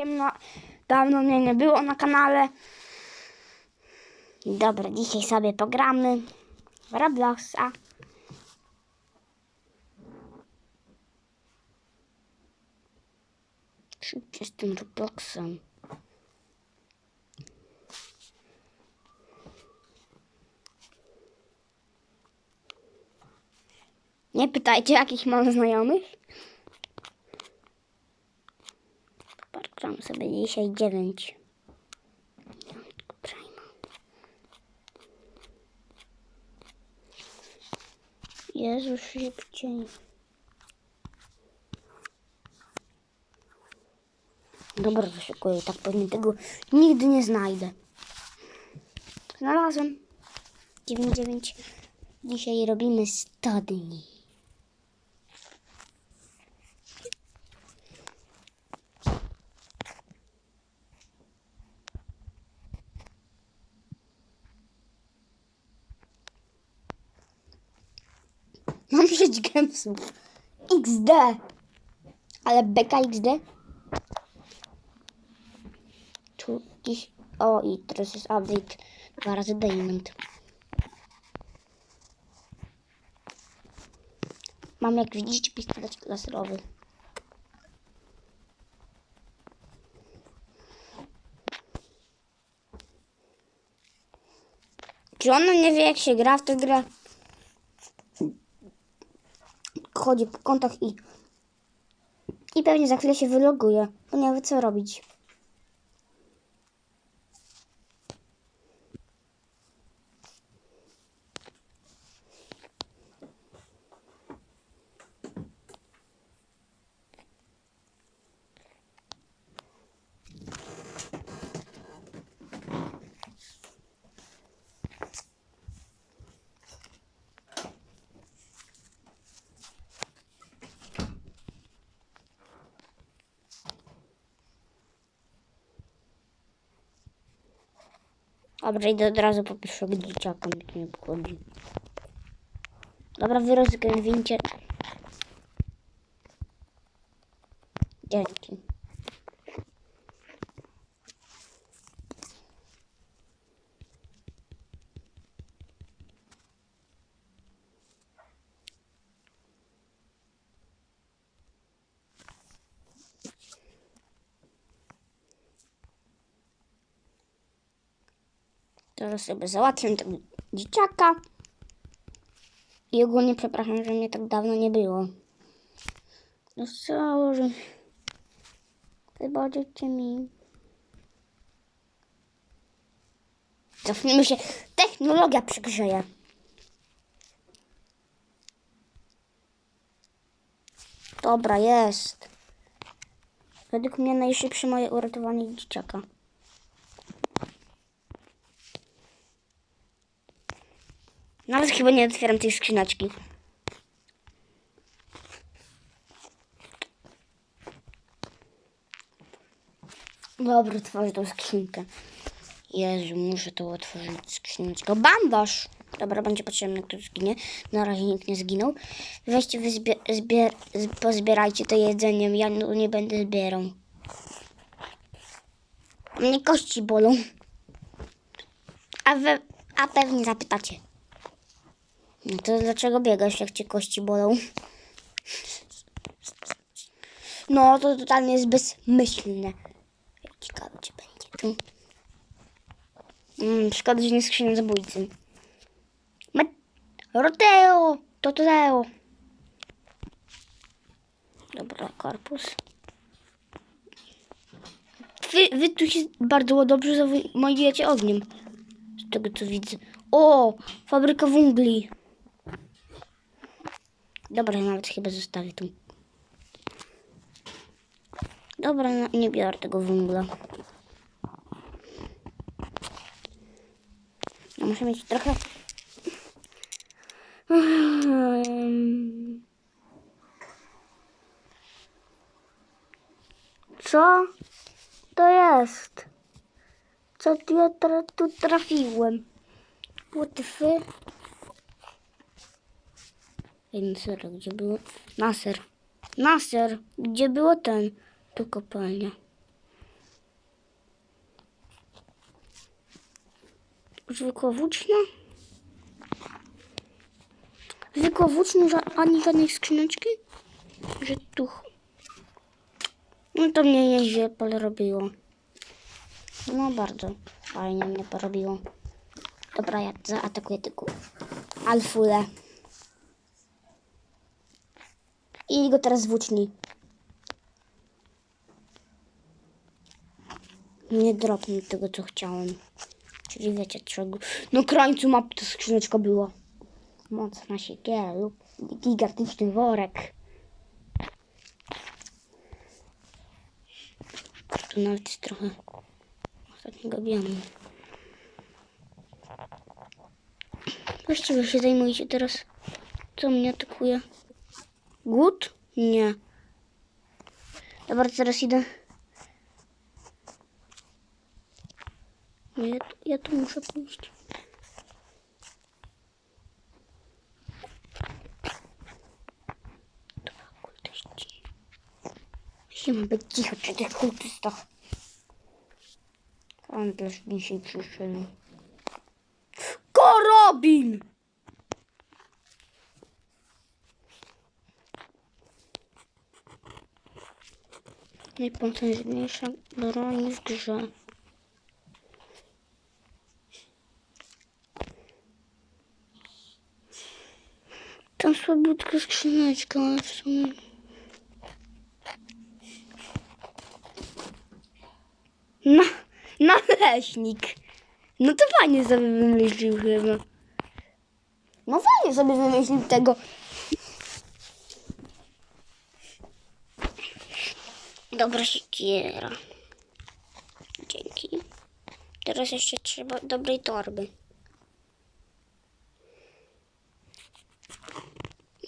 Ciemno, dawno mnie nie było na kanale. Dobra, dzisiaj sobie pogramy w Robloxa. Szybciej z tym Robloxem. Nie pytajcie, jakich mam znajomych. Gram sobie dzisiaj 9. Jezu, szybciej. Dobra, wyszukuję, tak pewnie tego nigdy nie znajdę. Znalazłem. 9-9. Dzisiaj robimy 100 dni. Mam 6 gemsów. XD. Ale beka XD. Tu dziś... O, i teraz jest update. Dwa razy diamond. Mam, jak widzicie, pistolet laserowy. Czy ona nie wie, jak się gra w tę grę? Chodzi po kontach i i pewnie za chwilę się wyloguje, bo nie wie co robić. Dobra, idę od razu po pierwszego dzieciaka, mi nie obchodzi. Dobra, wy rozgrywincie. Dzięki. Teraz sobie załatwię tego dzieciaka. I ogólnie przepraszam, że mnie tak dawno nie było. No co, że... Wybaczcie mi. Cofnijmy się. Technologia przygrzeje. Dobra, jest. Według mnie najszybsze moje uratowanie dzieciaka. Nawet chyba nie otwieram tej skrzyneczki. Dobra, otworzę tą skrzynkę. Jezu, muszę to otworzyć skrzyneczkę. Bandaż! Dobra, będzie potrzebny, kto zginie. Na razie nikt nie zginął. Weźcie, wy zbier, zbier, pozbierajcie to jedzenie. Ja no- nie będę zbierał. Mnie kości bolą. A a pewnie zapytacie. No to dlaczego biegasz, jak cię kości bolą? No, to totalnie jest bezmyślne. Ciekawe, czy będzie tu. Mm, szkoda, że nie skrzynię zabójcy. Met... Roteo! To Toteo! Dobra, korpus. Wy, wy tu się bardzo dobrze zajmujecie ogniem. Z tego co widzę. O! Fabryka wungli. Dobra, nawet chyba zostawię tu. Dobra, no, nie biorę tego węgla. No, muszę mieć trochę... Co to jest? Co ja tu trafiłem? What the fuck? Nasera, gdzie było... Naser. Naser, gdzie było ten? Tu kopalnia. Zwykła włócznia? Zwykła włócznia, ani żadnej skrzyneczki? Że tu... No to mnie nieźle porobiło. No bardzo fajnie mnie porobiło. Dobra, ja zaatakuję tylko alfule. I go teraz włóczni. Nie dropnę tego, co chciałem. Czyli wiecie czego. No krańcu mapy to skrzyneczka była. Mocna siekiera lub gigantyczny worek. Tu nawet jest trochę ostatniego biomu. Właściwie się zajmujecie teraz. Co mnie atakuje? Głód? Nie. Dobra, teraz idę. Nie, ja tu, muszę pójść. Dobra, kultyści. Musimy być cicho przy tych kultystach. Handlarz dzisiaj przyszedł. Korobin! Najpotężniejsza broń w grze. Tam słabiutka skrzyneczka, ale w sumie... Na, naleśnik. No to fajnie sobie wymyślił chyba. No fajnie sobie wymyślił tego. Dobra siekiera. Dzięki. Teraz jeszcze trzeba dobrej torby.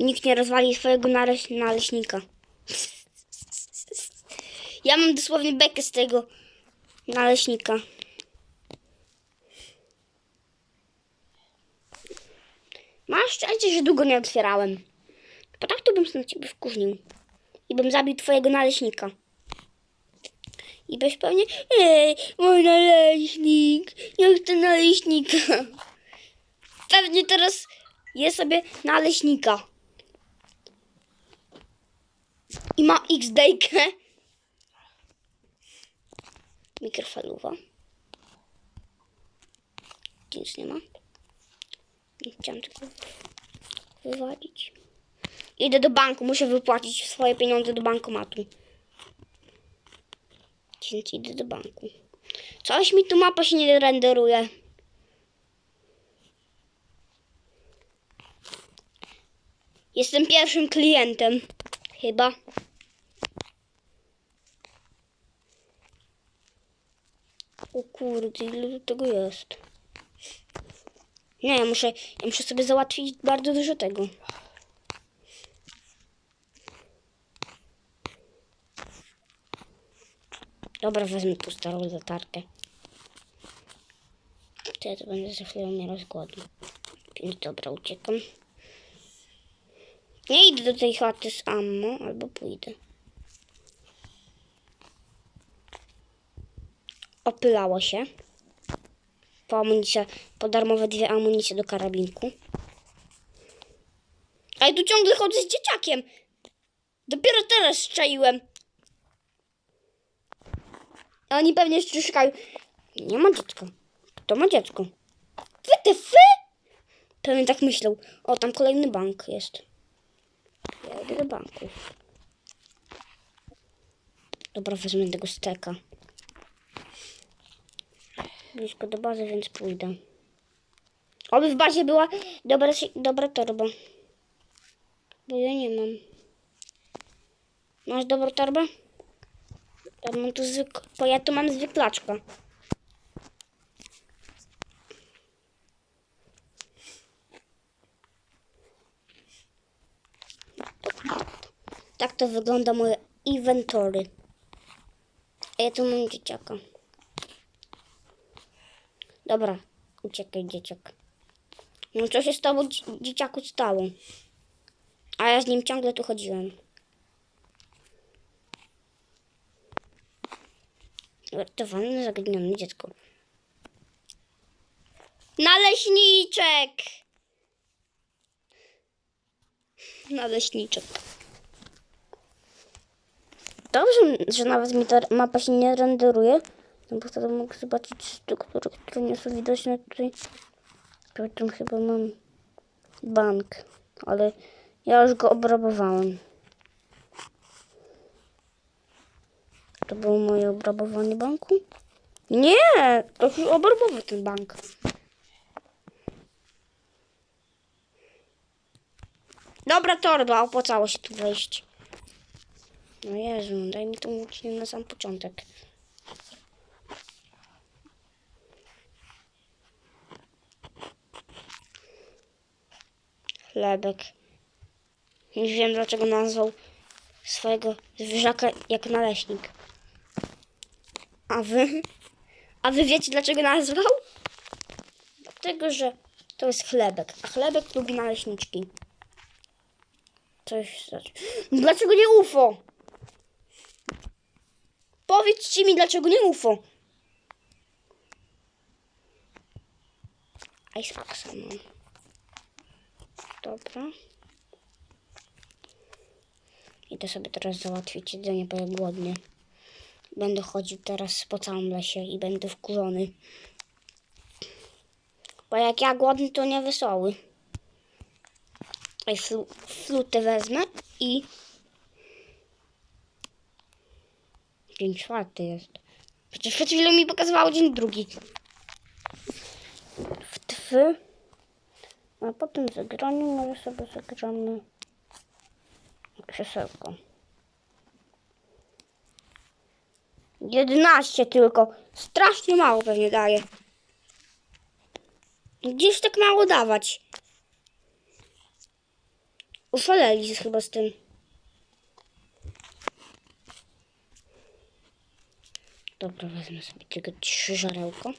Nikt nie rozwali swojego naleś naleśnika. Ja mam dosłownie bekę z tego naleśnika. Masz szczęście, że długo nie otwierałem. Bo tak to bym się na ciebie wkurzył. I bym zabił twojego naleśnika. I byś pewnie, ej, mój naleśnik, ja chcę naleśnika. Pewnie teraz je sobie naleśnika. I ma X-Daykę. Mikrofalowa. Nic nie ma. Nie chciałam tylko wywalić. Idę do banku, muszę wypłacić swoje pieniądze do bankomatu. Więc idę do banku. Coś mi tu mapa się nie renderuje. Jestem pierwszym klientem. Chyba. O kurde, ile tego jest? Nie, ja muszę, ja muszę sobie załatwić bardzo dużo tego. Dobra, wezmę tu starą latarkę. To ja to będę za chwilę umierał z. Więc dobra, uciekam. Nie idę do tej chaty z ammo, albo pójdę. Opylało się. Po amunicję, po darmowe dwie amunicje do karabinku. A tu ciągle chodzę z dzieciakiem. Dopiero teraz strzeliłem. Oni pewnie jeszcze szukają. Nie ma dziecka. To ma dziecko. WTF? Pewnie tak myślał. O, tam kolejny bank jest. Ja idę do banku. Dobra, wezmę tego steka. Blisko do bazy, więc pójdę. Oby w bazie była dobra, dobra torba. Bo ja nie mam. Masz dobrą torbę? Ja mam tu zwykłą, bo ja tu mam zwyklaczkę. Tak to wygląda moje inwentory. A ja tu mam dzieciaka. Dobra, uciekaj dzieciak. No co się z tobą dzie- dzieciaku stało? A ja z nim ciągle tu chodziłem. Uratowane, zaginione dziecko. Naleśniczek! Naleśniczek. Dobrze, że nawet mi ta mapa się nie renderuje. No bo wtedy mogę zobaczyć struktury, które nie są widoczne tutaj. Potem chyba mam bank, ale ja już go obrabowałem. To było moje obrabowanie banku? Nie, to już obrabował ten bank. Dobra, torba, opłacało się tu wejść. No Jezu, daj mi tą łucznię na sam początek. Chlebek. Już wiem, dlaczego nazwał swojego zwierzaka jak naleśnik. A wy? A wy wiecie, dlaczego nazwał? Dlatego, że to jest chlebek, a chlebek lubi naleśniczki. Coś znaczy. Dlaczego nie UFO? Powiedzcie mi, dlaczego nie UFO? Ice Axe mam. Dobra. Idę sobie teraz załatwić jedzenie, bo głodny. Będę chodził teraz po całym lesie i będę wkurzony. Bo jak ja głodny, to nie wesoły. Ej, flu, flutę wezmę i... Dzień czwarty jest. Przecież przed chwilą mi pokazywało dzień drugi. W twy. A potem zagraniu może sobie zagramy krzesełko. 11 tylko. Strasznie mało pewnie daje. Gdzieś tak mało dawać. Uszaleli chyba z tym. Dobra, wezmę sobie tylko trzy żarełko.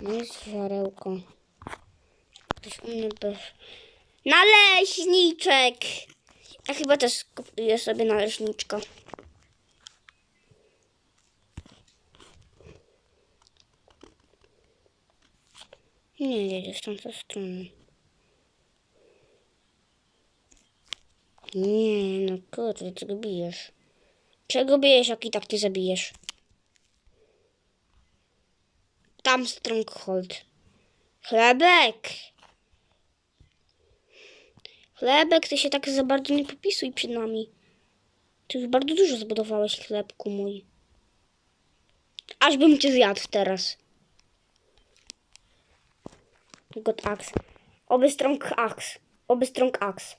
Jest żarełko. Ktoś u mnie bez... Naleśniczek! Ja chyba też kupuję sobie naleśniczka. Nie, jedziesz w tamtą stronę. Nie, no kurde, czego bijesz? Czego bijesz, jak i tak ty zabijesz? Tam Stronghold. Chlebek! Chlebek, ty się tak za bardzo nie popisuj przed nami. Ty już bardzo dużo zbudowałeś, chlebku mój. Aż bym cię zjadł teraz. God axe. Oby strong axe. Oby strong axe.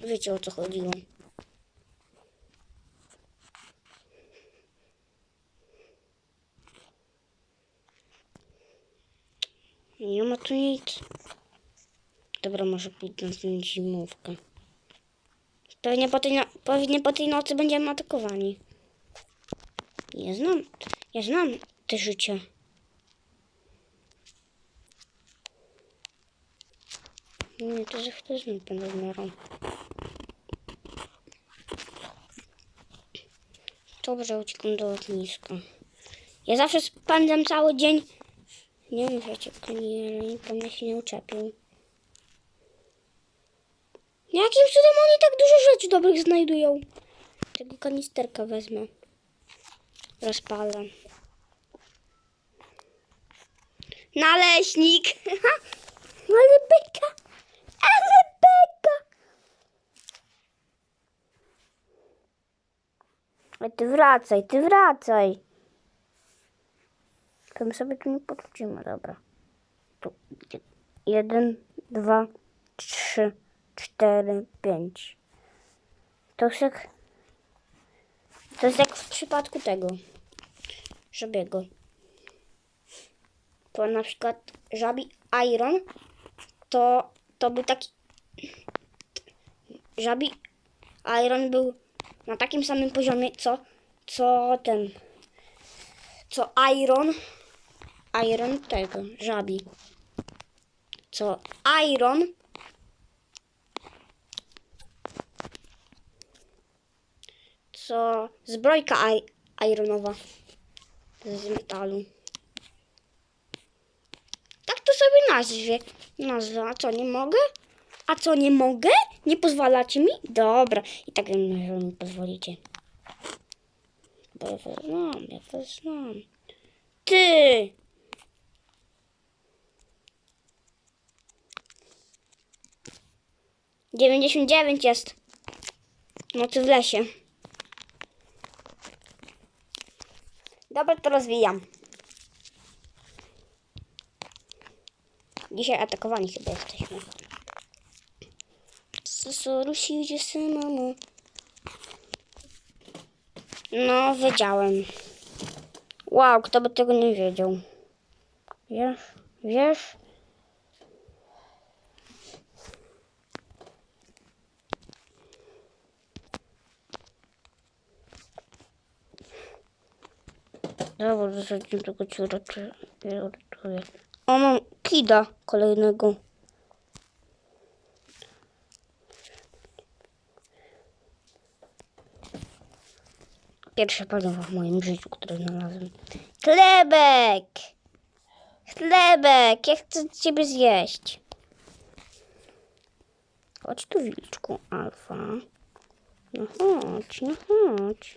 Wiecie o co chodziło. Nie ma tu nic. Dobra, może pójdę na zimówkę. Pewnie po, tej no- pewnie po tej nocy będziemy atakowani. Ja znam, ja znam te życie. Nie, to że ktoś mi będę zmierał. Dobrze, uciekam do lotniska. Ja zawsze spędzam cały dzień. Nie wiem, wiecie, nie, po mnie się nie uczepił. Jakim cudem oni tak dużo rzeczy dobrych znajdują? Tego kanisterka wezmę. Rozpalę. Naleśnik! Ale beka! Ale beka! A ty wracaj, ty wracaj! To my sobie tu nie podchodzimy, dobra. Tu. Jeden, dwa, trzy, cztery, pięć. To jak... To jest jak w przypadku tego. Żabiego. To na przykład żabi Iron to, to był taki... Żabi Iron był na takim samym poziomie, co, co ten... Co Iron... Iron tego, żabi. Co Iron... co? Zbrojka ironowa. Z metalu. Tak to sobie nazwie. Nazwę. A co, nie mogę? A co, nie mogę? Nie pozwalacie mi? Dobra. I tak wiem, że mi pozwolicie. Bo ja was znam, ja was znam. Ty! Dziewięćdziesiąt dziewięć jest. Nocy w lesie. Dobra, to rozwijam. Dzisiaj atakowani chyba jesteśmy. Susurusi, gdzie sy mamo? No, wiedziałem. Wow, kto by tego nie wiedział? Wiesz? Wiesz? Zasadził tego ci uratuje. O, mam kida kolejnego. Pierwsze paliwo w moim życiu, które znalazłem. Chlebek! Chlebek! Ja chcę ciebie zjeść. Chodź tu, wilczku, alfa. No chodź, no chodź.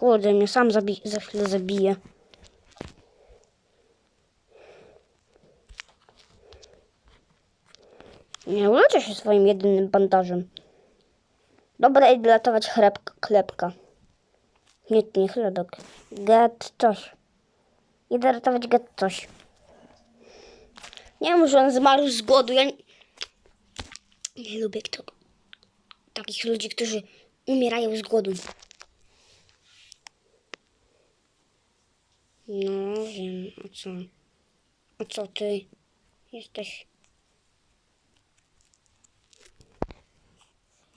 Kurde, mnie sam zabi- za chwilę zabije. Nie uleczę się swoim jedynym bandażem. Dobra, idę ratować chleb, chlebka. Nie, nie chlebek. Get coś. Idę ratować get coś. Nie wiem, że on zmarł z głodu. Ja nie, nie lubię kto... takich ludzi, którzy umierają z głodu. No, wiem, a co? A co ty? Jesteś...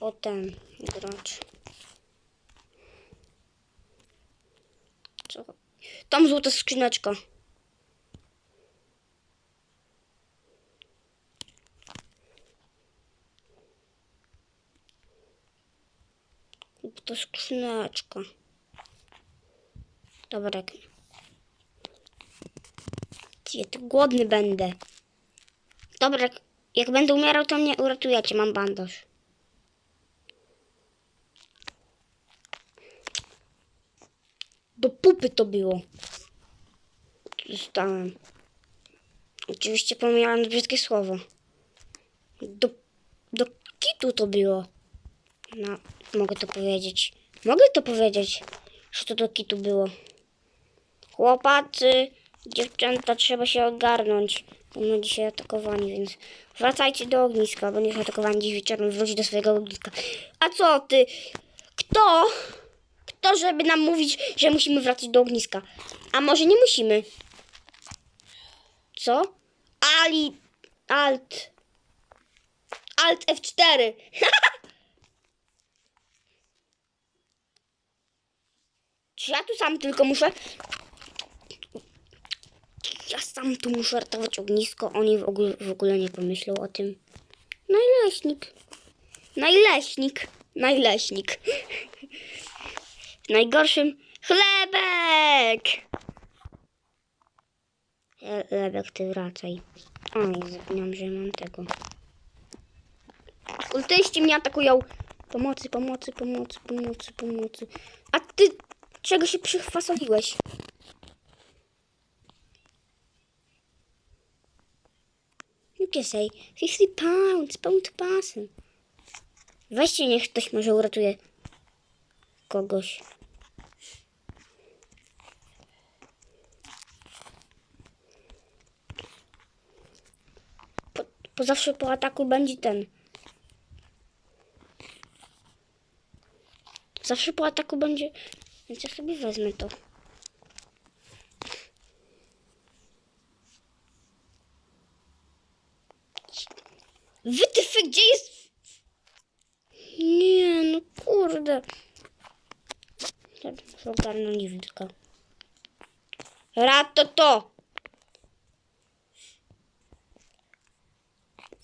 O ten gracz. Co? Tam złota skrzyneczka. To skrzyneczka. Dobra. Ja tu głodny będę. Dobra, jak, będę umierał, to mnie uratujecie. Mam bandaż. Do pupy to było. Zostałem. Oczywiście pomijałem brzydkie słowo. Do, do kitu to było. No, mogę to powiedzieć. Mogę to powiedzieć, że to do kitu było. Chłopacy, dziewczęta, trzeba się ogarnąć. Mamy dzisiaj atakowani, więc wracajcie do ogniska, niech atakowani dziś wieczorem wróci do swojego ogniska. A co ty? Kto? Kto, żeby nam mówić, że musimy wracać do ogniska? A może nie musimy? Co? Ali... Alt... Alt F4. Czy ja tu sam tylko muszę... Ja sam tu muszę ratować ognisko. Oni w ogóle, w ogóle nie pomyślą o tym. Najleśnik. Najleśnik. Najleśnik. Najgorszym chlebek. Chlebek, ty wracaj. Oj, zapomniałam, że mam tego. Kultyści mnie atakują. Pomocy, pomocy, pomocy, pomocy, pomocy. A ty czego się przychwasoliłeś? Can say 50 pounds, pound passing. Weźcie, niech ktoś może uratuje kogoś. Po, po zawsze po ataku będzie ten. Zawsze po ataku będzie. Więc ja sobie wezmę to. Wytyfy, gdzie jest. Nie, no kurde. Tak, muszę ogarnąć wilka. Rato to!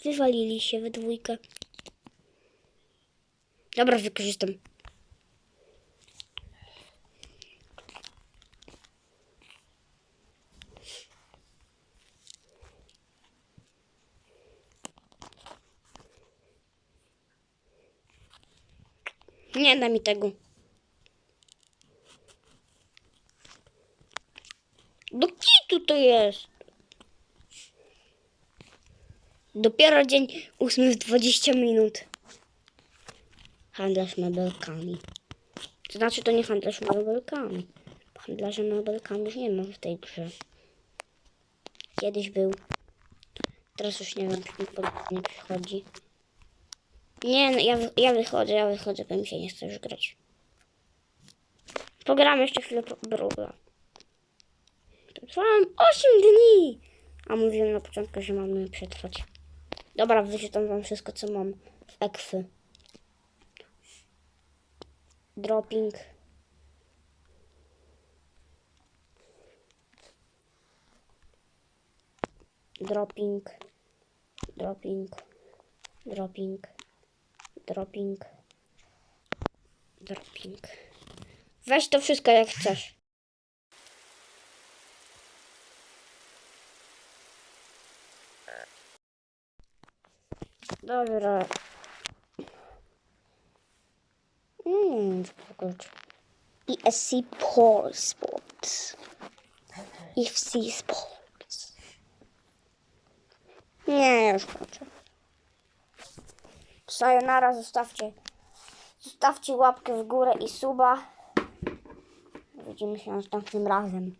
Wywalili się we dwójkę. Dobra, wykorzystam. Nie da mi tego. Do kitu to jest. Dopiero dzień ósmy w 20 minut. Handlarz mebelkami. To znaczy to nie handlarz mebelkami. Handlarza mebelkami już nie ma w tej grze. Kiedyś był. Teraz już nie wiem, czy mi nie przychodzi. Nie, no ja, ja wychodzę, ja wychodzę, bo mi się nie chce już grać. Pogramy jeszcze chwilę bruga. Trwałem 8 dni! A mówiłem na początku, że mamy przetrwać. Dobra, wyczytam wam wszystko, co mam w ekwy. Dropping. Dropping. Dropping. Dropping. Dropping. Dropping. Weź to wszystko jak chcesz. Dobra. Mmm, kurczę. ESC Paul Sports. EFC Sports. Nie, już kończę. Sayonara, zostawcie. Zostawcie łapkę w górę i suba. Widzimy się następnym razem.